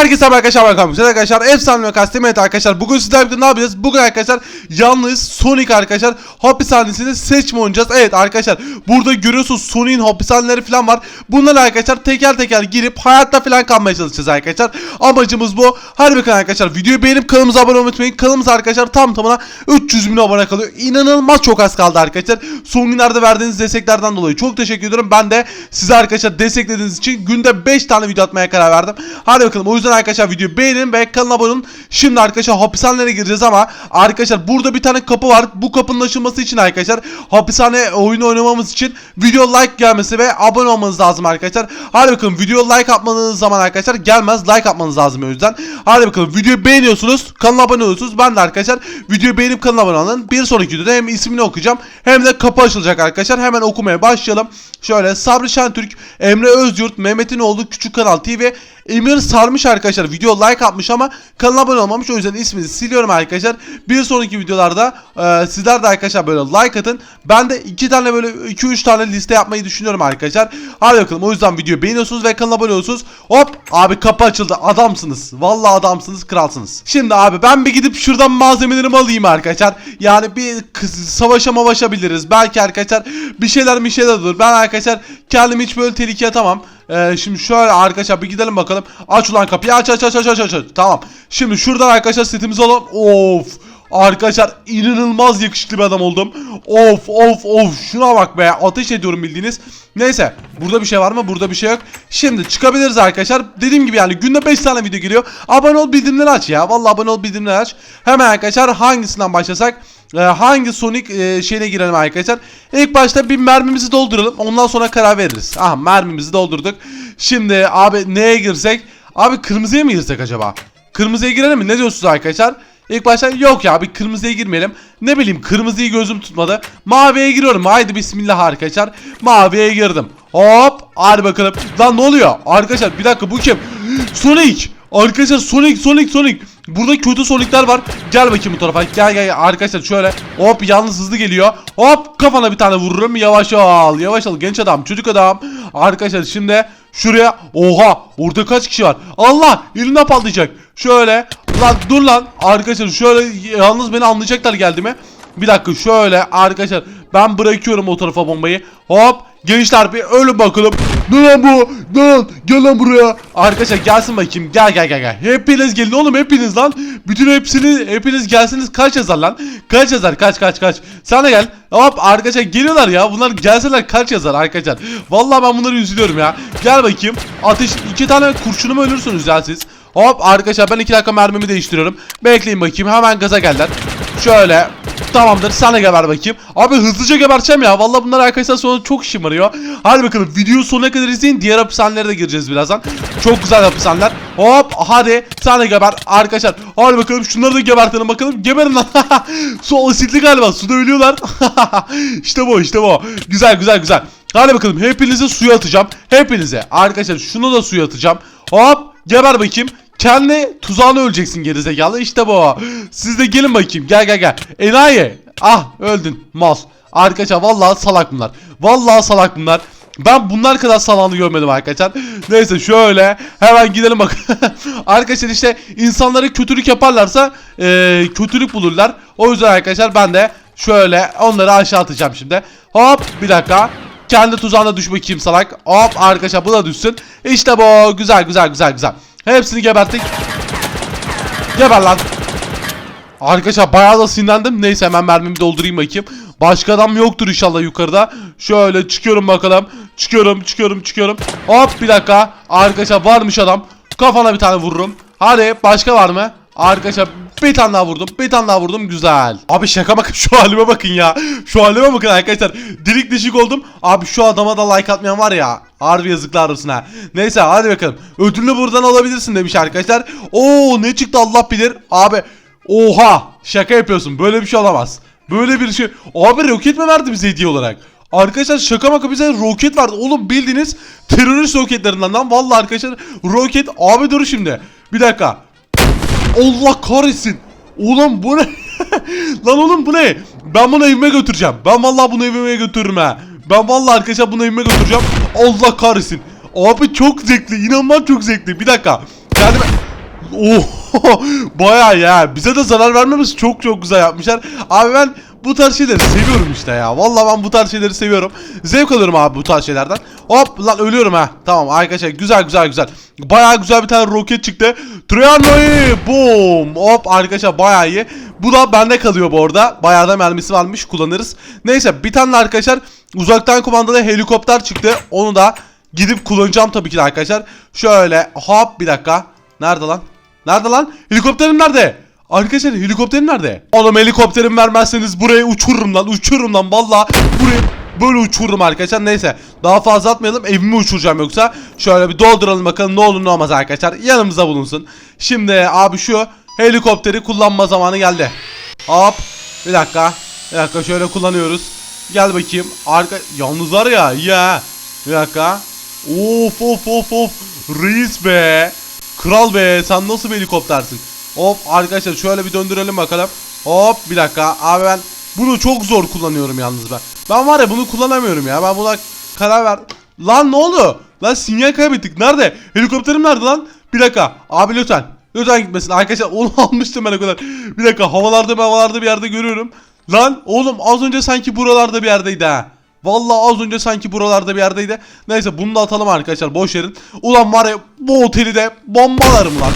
Herkese merhaba arkadaşlar ben Kamil. arkadaşlar efsane ve kastem evet arkadaşlar bugün sizlerle birlikte ne yapacağız? Bugün arkadaşlar yalnız Sonic arkadaşlar hapishanesini seçme oynayacağız. Evet arkadaşlar burada görüyorsunuz Sonic'in hapishaneleri falan var. Bunları arkadaşlar teker teker girip hayatta falan kalmaya çalışacağız arkadaşlar. Amacımız bu. Hadi bakalım arkadaşlar videoyu beğenip kanalımıza abone olmayı unutmayın. Kanalımız arkadaşlar tam tamına 300 bin abone kalıyor. İnanılmaz çok az kaldı arkadaşlar. Son günlerde verdiğiniz desteklerden dolayı çok teşekkür ediyorum. Ben de size arkadaşlar desteklediğiniz için günde 5 tane video atmaya karar verdim. Hadi bakalım o yüzden arkadaşlar videoyu beğenin ve kanala abone olun. Şimdi arkadaşlar hapishanelere gireceğiz ama arkadaşlar burada bir tane kapı var. Bu kapının açılması için arkadaşlar hapishane oyunu oynamamız için video like gelmesi ve abone olmanız lazım arkadaşlar. Hadi bakalım video like atmadığınız zaman arkadaşlar gelmez like atmanız lazım o yüzden. Hadi bakalım videoyu beğeniyorsunuz kanala abone oluyorsunuz. Ben de arkadaşlar videoyu beğenip kanala abone olun. Bir sonraki videoda hem ismini okuyacağım hem de kapı açılacak arkadaşlar. Hemen okumaya başlayalım. Şöyle Sabri Şentürk, Emre Özyurt, Mehmet'in olduğu Küçük Kanal TV, Emir Sarmış arkadaşlar video like atmış ama kanala abone olmamış o yüzden ismini siliyorum arkadaşlar. Bir sonraki videolarda e, sizler de arkadaşlar böyle like atın. Ben de iki tane böyle 2-3 tane liste yapmayı düşünüyorum arkadaşlar. Hadi bakalım o yüzden videoyu beğeniyorsunuz ve kanala abone oluyorsunuz. Hop abi kapı açıldı adamsınız. Vallahi adamsınız kralsınız. Şimdi abi ben bir gidip şuradan malzemelerimi alayım arkadaşlar. Yani bir savaşa mavaşabiliriz. Belki arkadaşlar bir şeyler bir şeyler olur. Ben arkadaşlar kendimi hiç böyle tehlikeye atamam. Ee, şimdi şöyle arkadaşlar bir gidelim bakalım. Aç ulan kapıyı aç aç aç aç aç aç. Tamam. Şimdi şuradan arkadaşlar setimizi alalım. Of. Arkadaşlar inanılmaz yakışıklı bir adam oldum. Of of of şuna bak be ateş ediyorum bildiğiniz. Neyse burada bir şey var mı? Burada bir şey yok. Şimdi çıkabiliriz arkadaşlar. Dediğim gibi yani günde 5 tane video geliyor. Abone ol bildirimleri aç ya. Vallahi abone ol bildirimleri aç. Hemen arkadaşlar hangisinden başlasak? Ee, hangi Sonic e, şeyine girelim arkadaşlar. İlk başta bir mermimizi dolduralım. Ondan sonra karar veririz. Aha mermimizi doldurduk. Şimdi abi neye girsek? Abi kırmızıya mı girsek acaba? Kırmızıya girelim mi? Ne diyorsunuz arkadaşlar? İlk başta yok ya bir kırmızıya girmeyelim. Ne bileyim kırmızıyı gözüm tutmadı. Maviye giriyorum. Haydi bismillah arkadaşlar. Maviye girdim. Hop. Hadi bakalım. Lan ne oluyor? Arkadaşlar bir dakika bu kim? Sonic. Arkadaşlar Sonic Sonic Sonic. Burada kötü Sonic'ler var. Gel bakayım bu tarafa. Gel gel. Arkadaşlar şöyle. Hop yalnız hızlı geliyor. Hop kafana bir tane vururum. Yavaş ol. Yavaş ol genç adam. Çocuk adam. Arkadaşlar şimdi şuraya. Oha. Orada kaç kişi var? Allah. Elimden patlayacak. Şöyle. Lan dur lan. Arkadaşlar şöyle yalnız beni anlayacaklar geldi mi? Bir dakika şöyle arkadaşlar ben bırakıyorum o tarafa bombayı. Hop gençler bir ölün bakalım. Ne lan bu? Ne lan? Gel lan buraya. Arkadaşlar gelsin bakayım. Gel gel gel gel. Hepiniz gelin oğlum hepiniz lan. Bütün hepsini hepiniz gelsiniz kaç yazar lan? Kaç yazar? Kaç kaç kaç. Sen de gel. Hop arkadaşlar geliyorlar ya. Bunlar gelseler kaç yazar arkadaşlar. Vallahi ben bunları üzülüyorum ya. Gel bakayım. Ateş iki tane kurşunuma ölürsünüz ya siz. Hop arkadaşlar ben iki dakika mermimi değiştiriyorum. Bekleyin bakayım hemen gaza geldiler. Şöyle tamamdır sana geber bakayım. Abi hızlıca geberçem ya. Vallahi bunlar arkadaşlar sonra çok işim arıyor. Hadi bakalım videoyu sonuna kadar izleyin. Diğer hapishanelere de gireceğiz birazdan. Çok güzel hapishaneler. Hop hadi sana geber arkadaşlar. Hadi bakalım şunları da gebertelim bakalım. Geberin lan. Su asitli galiba. Suda ölüyorlar. işte bu işte bu. Güzel güzel güzel. Hadi bakalım hepinizi suya atacağım. Hepinize. Arkadaşlar şunu da suya atacağım. Hop geber bakayım. Kendi tuzağına öleceksin gerizekalı. İşte bu. Siz de gelin bakayım. Gel gel gel. Enayi. Ah öldün. Mal. Arkadaşlar vallahi salak bunlar. Vallahi salak bunlar. Ben bunlar kadar salanı görmedim arkadaşlar. Neyse şöyle hemen gidelim bak. arkadaşlar işte insanlara kötülük yaparlarsa e, kötülük bulurlar. O yüzden arkadaşlar ben de şöyle onları aşağı atacağım şimdi. Hop bir dakika. Kendi tuzağına düş bakayım salak. Hop arkadaşlar bu da düşsün. İşte bu. Güzel güzel güzel güzel. Hepsini geberttik. Geber lan. Arkadaşlar bayağı da sinirlendim. Neyse hemen mermimi doldurayım bakayım. Başka adam yoktur inşallah yukarıda. Şöyle çıkıyorum bakalım. Çıkıyorum çıkıyorum çıkıyorum. Hop bir dakika. Arkadaşlar varmış adam. Kafana bir tane vururum. Hadi başka var mı? Arkadaşlar bir tane daha vurdum. Bir tane daha vurdum. Güzel. Abi şaka bakın şu halime bakın ya. Şu halime bakın arkadaşlar. Dilik dişik oldum. Abi şu adama da like atmayan var ya. Harbi yazıklar olsun ha. Neyse hadi bakalım. Ödülünü buradan alabilirsin demiş arkadaşlar. Oo ne çıktı Allah bilir. Abi oha şaka yapıyorsun. Böyle bir şey olamaz. Böyle bir şey. Abi roket mi verdi bize hediye olarak? Arkadaşlar şaka maka bize roket verdi. Oğlum bildiğiniz terörist roketlerinden lan. Vallahi arkadaşlar roket. Abi dur şimdi. Bir dakika. Allah kahretsin. Oğlum bu ne? Lan oğlum bu ne? Ben bunu evime götüreceğim. Ben vallahi bunu evime götürürüm ha. Ben vallahi arkadaşlar bunu evime götüreceğim. Allah kahretsin. Abi çok zevkli. İnanılmaz çok zevkli. Bir dakika. Geldim. Oh bayağı ya. Bize de zarar vermemiz çok çok güzel yapmışlar. Abi ben bu tarz şeyleri seviyorum işte ya. Vallahi ben bu tarz şeyleri seviyorum. Zevk alıyorum abi bu tarz şeylerden. Hop lan ölüyorum ha. Tamam arkadaşlar güzel güzel güzel. Bayağı güzel bir tane roket çıktı. Triano'yu boom. Hop arkadaşlar bayağı iyi. Bu da bende kalıyor bu arada. Bayağı da mermisi varmış kullanırız. Neyse bir tane arkadaşlar uzaktan kumandalı helikopter çıktı. Onu da gidip kullanacağım tabii ki de arkadaşlar. Şöyle hop bir dakika. Nerede lan? Nerede lan? Helikopterim nerede? Arkadaşlar helikopterim nerede? Oğlum helikopterim vermezseniz buraya uçururum lan uçururum lan. Valla buraya böyle uçururum arkadaşlar. Neyse daha fazla atmayalım evimi uçuracağım yoksa. Şöyle bir dolduralım bakalım ne olur ne olmaz arkadaşlar. Yanımıza bulunsun. Şimdi abi şu helikopteri kullanma zamanı geldi. Hop bir dakika bir dakika şöyle kullanıyoruz. Gel bakayım. Arka yalnız var ya ya. Bir dakika. Of of of of. Reis be. Kral be sen nasıl bir helikoptersin? Hop arkadaşlar şöyle bir döndürelim bakalım. Hop bir dakika abi ben bunu çok zor kullanıyorum yalnız ben. Ben var ya bunu kullanamıyorum ya ben buna karar ver. Lan ne oldu? Lan sinyal kaybettik nerede? Helikopterim nerede lan? Bir dakika abi lütfen. Lütfen gitmesin arkadaşlar onu almıştım ben o kadar. Bir dakika havalarda havalarda bir yerde görüyorum. Lan oğlum az önce sanki buralarda bir yerdeydi ha. Vallahi az önce sanki buralarda bir yerdeydi. Neyse bunu da atalım arkadaşlar boş verin. Ulan var ya bu oteli de bombalarım lan.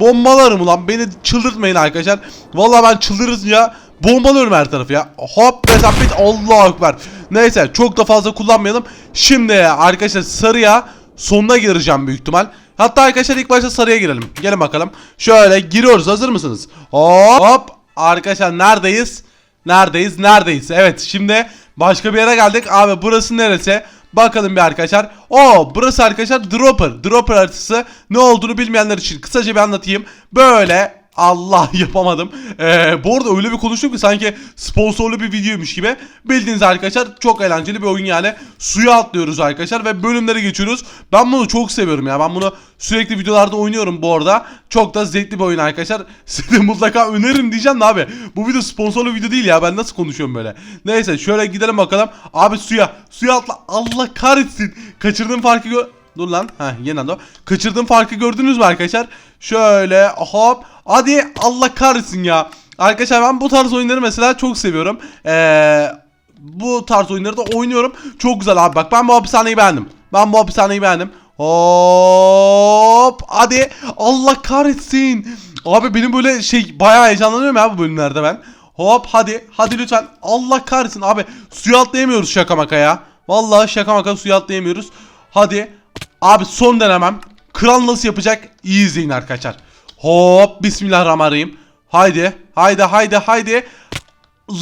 Bombalarım ulan beni çıldırtmayın arkadaşlar. Vallahi ben çıldırırız ya. Bombalıyorum her tarafı ya. Hop mesafet Allah ekber. Neyse çok da fazla kullanmayalım. Şimdi arkadaşlar sarıya sonuna gireceğim büyük ihtimal. Hatta arkadaşlar ilk başta sarıya girelim. Gelin bakalım. Şöyle giriyoruz hazır mısınız? Hop. Hop. Arkadaşlar neredeyiz? Neredeyiz? Neredeyiz? Evet şimdi başka bir yere geldik. Abi burası neresi? Bakalım bir arkadaşlar. O burası arkadaşlar Dropper. Dropper haritası ne olduğunu bilmeyenler için kısaca bir anlatayım. Böyle Allah yapamadım. Ee, bu arada öyle bir konuştum ki sanki sponsorlu bir videoymuş gibi. Bildiğiniz arkadaşlar çok eğlenceli bir oyun yani. Suya atlıyoruz arkadaşlar ve bölümlere geçiyoruz. Ben bunu çok seviyorum ya. Ben bunu sürekli videolarda oynuyorum bu arada. Çok da zevkli bir oyun arkadaşlar. Size mutlaka öneririm diyeceğim de abi. Bu video sponsorlu video değil ya. Ben nasıl konuşuyorum böyle. Neyse şöyle gidelim bakalım. Abi suya. Suya atla. Allah kahretsin. Kaçırdığım farkı gör... Dur lan. Ha yeniden o. Kaçırdığım farkı gördünüz mü arkadaşlar? Şöyle hop. Hadi Allah kahretsin ya. Arkadaşlar ben bu tarz oyunları mesela çok seviyorum. Eee bu tarz oyunları da oynuyorum. Çok güzel abi bak ben bu hapishaneyi beğendim. Ben bu hapishaneyi beğendim. Hop hadi Allah kahretsin. Abi benim böyle şey bayağı heyecanlanıyorum ya bu bölümlerde ben. Hop hadi hadi lütfen Allah kahretsin abi suya atlayamıyoruz şaka maka ya. Vallahi şaka maka suya atlayamıyoruz. Hadi abi son denemem. Kral nasıl yapacak iyi izleyin arkadaşlar. Hop bismillahirrahmanirrahim. Haydi haydi haydi haydi.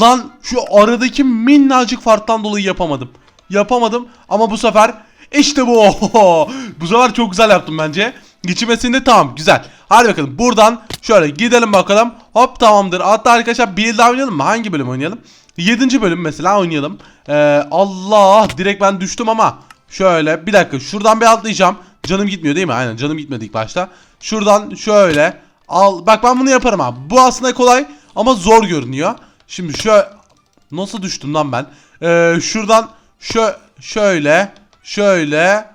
Lan şu aradaki minnacık farktan dolayı yapamadım. Yapamadım ama bu sefer işte bu. bu sefer çok güzel yaptım bence. Geçirmesinde tamam güzel. Hadi bakalım buradan şöyle gidelim bakalım. Hop tamamdır. Hatta arkadaşlar bir daha oynayalım mı? Hangi bölüm oynayalım? 7. bölüm mesela oynayalım. Ee, Allah direkt ben düştüm ama. Şöyle bir dakika şuradan bir atlayacağım. Canım gitmiyor değil mi? Aynen canım gitmedi ilk başta. Şuradan şöyle. Al bak ben bunu yaparım abi. Bu aslında kolay ama zor görünüyor. Şimdi şöyle nasıl düştüm lan ben? Ee, şuradan şö şöyle şöyle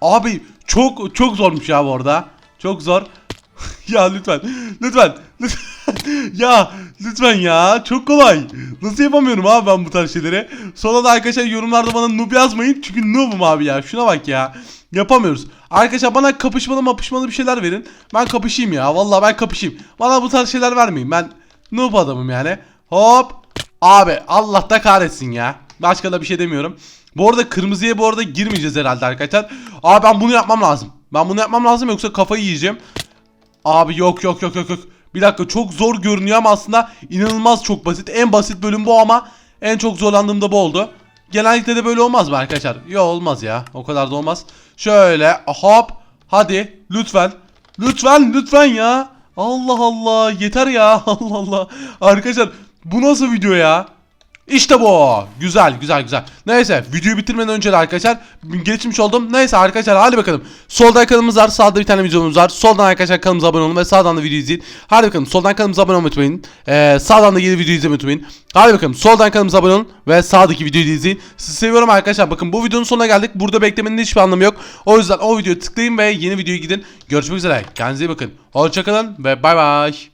abi çok çok zormuş ya bu arada. Çok zor. ya lütfen. Lütfen. Lütfen. ya lütfen ya. Çok kolay. Nasıl yapamıyorum abi ben bu tarz şeyleri? Sonra da arkadaşlar yorumlarda bana noob yazmayın. Çünkü noobum abi ya. Şuna bak ya. Yapamıyoruz. Arkadaşlar bana kapışmalı mapışmalı bir şeyler verin. Ben kapışayım ya. Vallahi ben kapışayım. Bana bu tarz şeyler vermeyin. Ben noob adamım yani. Hop. Abi Allah da kahretsin ya. Başka da bir şey demiyorum. Bu arada kırmızıya bu arada girmeyeceğiz herhalde arkadaşlar. Abi ben bunu yapmam lazım. Ben bunu yapmam lazım yoksa kafayı yiyeceğim. Abi yok yok yok yok yok. Bir dakika çok zor görünüyor ama aslında inanılmaz çok basit. En basit bölüm bu ama en çok zorlandığım da bu oldu. Genellikle de böyle olmaz mı arkadaşlar? Yok olmaz ya. O kadar da olmaz. Şöyle hop. Hadi lütfen. Lütfen lütfen ya. Allah Allah yeter ya. Allah Allah. Arkadaşlar bu nasıl video ya? İşte bu. Güzel güzel güzel. Neyse videoyu bitirmeden önce de arkadaşlar geçmiş oldum. Neyse arkadaşlar hadi bakalım. Solda kanalımız var. Sağda bir tane videomuz var. Soldan arkadaşlar kanalımıza abone olun ve sağdan da video izleyin. Hadi bakalım soldan kanalımıza abone olmayı unutmayın. Ee, sağdan da yeni video izlemeyi unutmayın. Hadi bakalım soldan kanalımıza abone olun ve sağdaki videoyu izleyin. Sizi seviyorum arkadaşlar. Bakın bu videonun sonuna geldik. Burada beklemenin hiçbir anlamı yok. O yüzden o videoyu tıklayın ve yeni videoya gidin. Görüşmek üzere. Kendinize iyi bakın. Hoşçakalın ve bay bay.